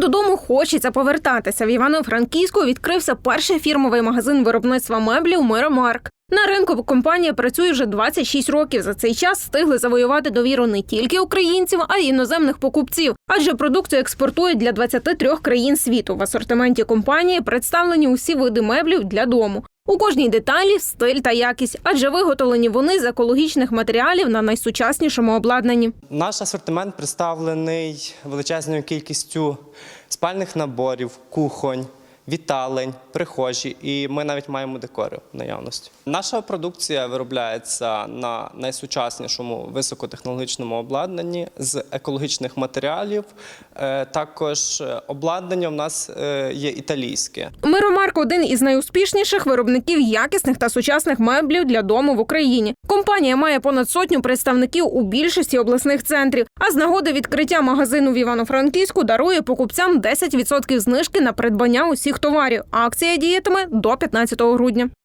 додому хочеться повертатися. В Івано-Франківську відкрився перший фірмовий магазин виробництва меблів Миромарк. На ринку компанія працює вже 26 років. За цей час встигли завоювати довіру не тільки українців, а й іноземних покупців, адже продукцію експортують для 23 країн світу. В асортименті компанії представлені усі види меблів для дому. У кожній деталі стиль та якість, адже виготовлені вони з екологічних матеріалів на найсучаснішому обладнанні. Наш асортимент представлений величезною кількістю спальних наборів, кухонь, віталень, прихожі, і ми навіть маємо декори в наявності. Наша продукція виробляється на найсучаснішому високотехнологічному обладнанні з екологічних матеріалів. Е, Також е, обладнання в нас е, є італійське. Миромарк один із найуспішніших виробників якісних та сучасних меблів для дому в Україні. Компанія має понад сотню представників у більшості обласних центрів. А з нагоди відкриття магазину в Івано-Франківську дарує покупцям 10% знижки на придбання усіх товарів. Акція діятиме до 15 грудня.